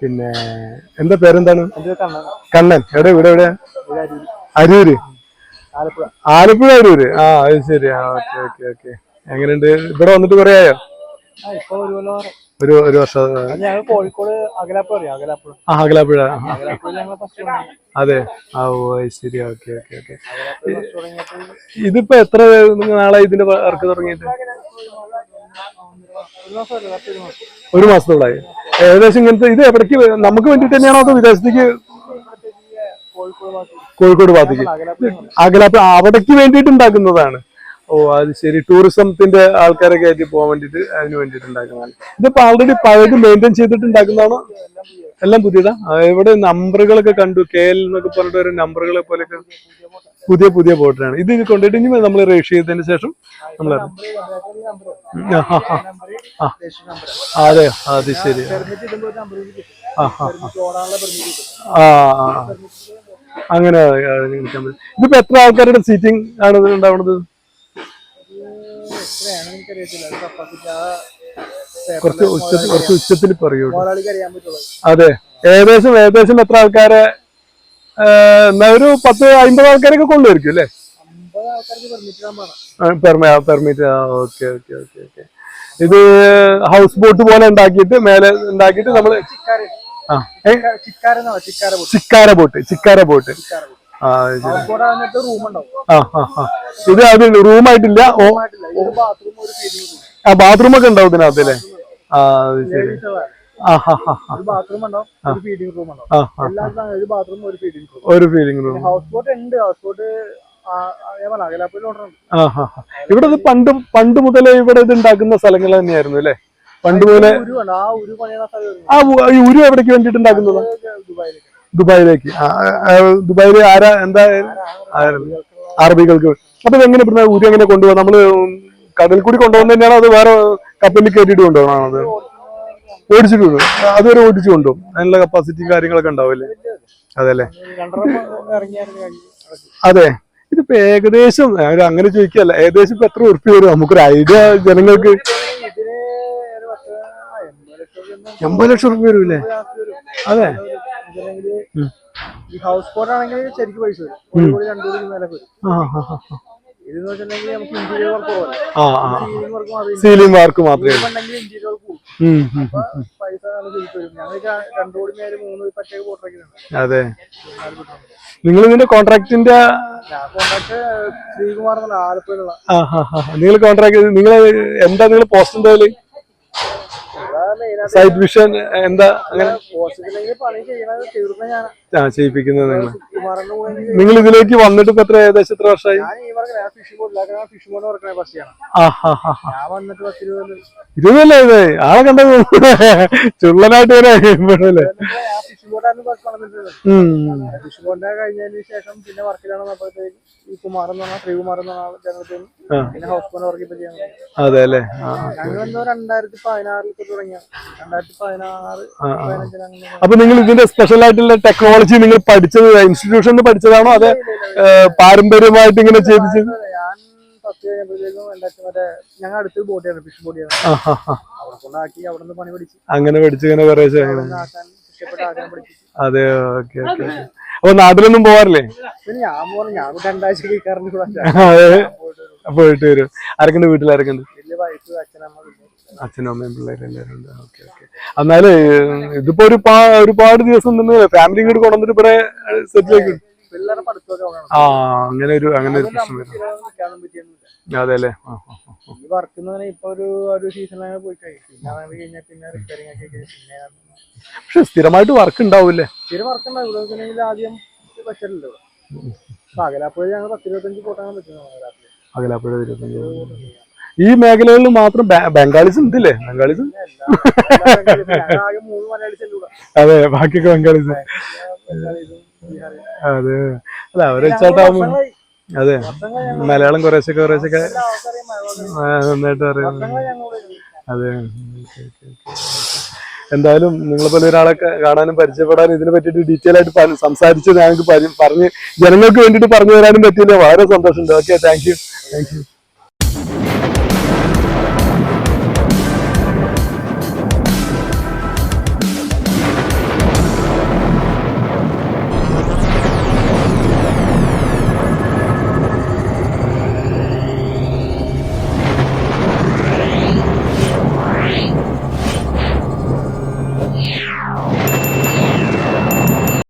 പിന്നെ എന്താ പേരെന്താണ്? കണ്ണൻ. എവിടെ? ഇവിടെ എവിടെ അരൂര്. ആലപ്പുഴ അരൂര്. ആ അത് ശരി. ആ ഓക്കെ ഓക്കെ ഓക്കെ. എങ്ങനെയുണ്ട്? ഇവിടെ വന്നിട്ട് കുറേ ആയോ? ഒരു ഒരു വർഷം. കോഴിക്കോട് അകലാപ്പുഴ. അതെ. ആ ഓ ശരി. Okay okay okay. ഇതിപ്പോ എത്ര നാളായി ഇതിന്റെ വർക്ക് തുടങ്ങിയിട്ട്? ഒരു മാസത്തോളായി. ഏകദേശം ഇങ്ങനത്തെ ഇത് എവിടേക്ക് നമുക്ക് വേണ്ടിട്ട് തന്നെയാണോ അതോ വിദേശത്തേക്ക് കോഴിക്കോട് ഭാഗത്ത് കോഴിക്കോട് ഭാഗത്തേക്ക്? അകലാപ്പ് അവിടേക്ക് വേണ്ടിയിട്ട് ഉണ്ടാക്കുന്നതാണ്. ഓ അത് ശരി. ടൂറിസത്തിന്റെ ആൾക്കാരെ കയറ്റി പോകാൻ വേണ്ടിയിട്ട് അതിന് വേണ്ടിയിട്ട് ഉണ്ടാക്കുന്നതാണ്. ഇതിപ്പോ ആൾറെഡി പഴയത് മെയിന്റെയിൻ ചെയ്തിട്ട് ഉണ്ടാക്കുന്നതാണോ? എല്ലാം പുതിയതാ? ഇവിടെ നമ്പറുകളൊക്കെ കണ്ടു. കെ എൽ എന്നൊക്കെ പറഞ്ഞിട്ട് ഒരു നമ്പറുകളെ പോലെയൊക്കെ പുതിയ പുതിയ ബോട്ടിലാണ് ഇത് ഇത് കൊണ്ടിട്ട് ഇനി നമ്മൾ രജിസ്റ്റർ ചെയ്തതിന് ശേഷം നമ്മൾ അതെ അത് ശരി. അങ്ങനെ. ഇതിപ്പോ എത്ര ആൾക്കാരുടെ സീറ്റിംഗ് ആണ് ഉണ്ടാവുന്നത് കുറച്ച് ഉച്ചത്തിൽ കുറച്ച് ഉച്ചത്തിൽ പറയൂ അതെ. ഏകദേശം ഏകദേശം എത്ര ആൾക്കാരെ എന്നാ ഒരു പത്ത് അമ്പത് ആൾക്കാരൊക്കെ കൊണ്ടുവരിക്കും അല്ലേ? Permit okay okay okay okay. ഇത് ഹൗസ് ബോട്ട് പോലെ ഉണ്ടാക്കിയിട്ട് മേലെ ഉണ്ടാക്കിയിട്ട് നമ്മൾ ചിക്കാര. ബോട്ട് ചിക്കാര ബോട്ട് ആ ഇത് അത് റൂമായിട്ടില്ല ആ ബാത്റൂം ഒക്കെ ഉണ്ടാവും ഇതിനകത്ത് അല്ലേ? ആ അത് ശരി. ബാത്റൂം ഉണ്ടാവും ഒരു ഫീഡിംഗ് റൂം ഉണ്ടാവും. ഫീഡിംഗ് ഒരു ഫീലിംഗ് റൂം ഹൗസ് ബോട്ട് ഉണ്ട്. ഹൗസ് ബോട്ട് ഇവിടെ ഇത് പണ്ട് പണ്ട് മുതലേ ഇവിടെ ഇത് ഉണ്ടാക്കുന്ന സ്ഥലങ്ങൾ തന്നെയായിരുന്നു അല്ലേ? പണ്ട് മുതലേ ആ ഉരു എവിടേക്ക് വേണ്ടിട്ട് ഉണ്ടാക്കുന്നത്? ദുബായിലേക്ക്. ദുബായിലെ ആരാ എന്താ? അറബികൾക്ക്. അപ്പൊ എങ്ങനെ ഇവിടുന്ന് ഉരു എങ്ങനെ കൊണ്ടുപോകാം? നമ്മൾ കടൽ കൂടി കൊണ്ടുപോകുന്ന തന്നെയാണ് അത് വേറെ കപ്പലിൽ കയറ്റിയിട്ട് കൊണ്ടുപോകണം അത് ഓടിച്ചിട്ട് കൊണ്ടുപോകും. അതുവരെ ഓടിച്ചു കൊണ്ടുപോകും. അതിനുള്ള കപ്പാസിറ്റി കാര്യങ്ങളൊക്കെ ഉണ്ടാവില്ലേ ഇറങ്ങിയായിരുന്നു. കഴിഞ്ഞു അതെ. ഇതിപ്പോ ഏകദേശം അങ്ങനെ ചോദിക്കല്ല ഏകദേശം ഇപ്പൊ എത്ര ഉറപ്പ് വരും? നമുക്കൊരു ഐഡിയ ജനങ്ങൾക്ക് എൺപത് ലക്ഷം ലക്ഷം വരൂല്ലേ? അതെ. ഹൗസ് ബോട്ട് ആണെങ്കിൽ ശരിക്കും പൈസ വരും. രണ്ടു കോടി. വരും. സീലിംഗ് വർക്ക് മാത്രമേ അതെ. നിങ്ങൾ ഇതിന്റെ കോൺട്രാക്ടിന്റെ നിങ്ങൾ കോൺട്രാക്ട് നിങ്ങൾ എന്താ നിങ്ങൾ പോസ്റ്റ് എന്തായാലും? സൈറ്റ് വിഷൻ എന്താ അങ്ങനെ? ആ ചെയ്യിപ്പിക്കുന്നത് നിങ്ങൾ. നിങ്ങൾ ഇതിലേക്ക് വന്നിട്ട് ഇപ്പൊ എത്ര ഏകദേശം എത്ര വർഷമായി? ഇരുപതല്ലേ ഇത്? ആളെ കണ്ടത്? ചുള്ളനായിട്ട് വരെ ഇവിടെയല്ലേ കഴിഞ്ഞതിന് ശേഷം പിന്നെ വർക്കിലാണ് വന്നപ്പോഴത്തേക്ക് ഈ കുമാർ എന്ന് പറഞ്ഞാൽ ശ്രീകുമാർ എന്ന് പറഞ്ഞ ജനത്തിൽ പിന്നെ ഹൗസ് ബോൺ വർക്ക് ഇപ്പൊ ചെയ്യാൻ അതെ അല്ലേ? ആ ഞങ്ങൾ എന്തോ രണ്ടായിരത്തി പതിനാറിൽ തൊട്ട് തുടങ്ങിയ. രണ്ടായിരത്തി പതിനാറ് പതിനഞ്ചിൽ അപ്പൊ നിങ്ങൾ ഇതിന്റെ സ്പെഷ്യൽ ആയിട്ടുള്ള ടെക്നോളജി നിങ്ങൾ പഠിച്ചത് ഇൻസ്റ്റിറ്റ്യൂഷനിൽ പഠിച്ചതാണോ? അതെ പാരമ്പര്യമായിട്ട് ഇങ്ങനെ പത്ത് കഴിഞ്ഞപ്പോഴത്തേക്കും രണ്ടായിരത്തി മറ്റേ ഞങ്ങൾ അടുത്ത് ബോട്ടിയാണ് ഫിഷ് ബോട്ടിയാണ് അവിടെ കൊണ്ടാക്കി അവിടെ നിന്ന് പണി പഠിച്ചു അങ്ങനെ പഠിച്ചു ഇങ്ങനെ അതെ ഓക്കെ ഓക്കെ. അപ്പൊ നാട്ടിലൊന്നും പോവാറില്ലേ? പോയിട്ട് വരും. ആരൊക്കെ വീട്ടിൽ ആരൊക്കെ അച്ഛനും അമ്മയും പിള്ളേരും എല്ലാവരും ഉണ്ട്. Okay okay. എന്നാൽ ഇതിപ്പോ ഒരു ഒരുപാട് ദിവസം നിന്ന് ഫാമിലി ഇങ്ങോട്ട് കൊണ്ടുവന്നിട്ട് ഇവിടെ സെറ്റിൽ ആ അങ്ങനെ ഒരു അങ്ങനെ ഒരു പ്രശ്നം വരും അതെ അല്ലേ പക്ഷെ സ്ഥിരമായിട്ട് വർക്ക് ഉണ്ടാവൂലേ സ്ഥിരം വർക്ക് ആദ്യം പറ്റില്ലല്ലോ അകലാപ്പുഴ ഞങ്ങൾ പത്ത് ഇരുപത്തഞ്ച് പോട്ടാൻ പറ്റുന്നു അകലാപ്പുഴ അകലാപ്പുഴ ഇരുപത്തഞ്ച് ഈ മേഖലകളിൽ മാത്രം ബംഗാളീസ് ഉണ്ടല്ലേ? ബംഗാളീസ്? അതെ ബാക്കിയൊക്കെ ബംഗാളീസ് അതെ. അല്ല അവരെ അതെ. മലയാളം കുറേശ്ശൊക്കെ കുറേശ്ശൊക്കെ നന്നായിട്ട് അറിയാം. അതെ. എന്തായാലും നിങ്ങളെ പോലെ ഒരാളെ കാണാനും പരിചയപ്പെടാനും ഇതിനെ പറ്റിയിട്ട് ഡീറ്റെയിൽ ആയിട്ട് സംസാരിച്ച് ഞങ്ങൾക്ക് പറഞ്ഞ് ജനങ്ങൾക്ക് വേണ്ടിയിട്ട് പറഞ്ഞു തരാനും പറ്റിയില്ല. വളരെ സന്തോഷമുണ്ട്. Okay thank you thank you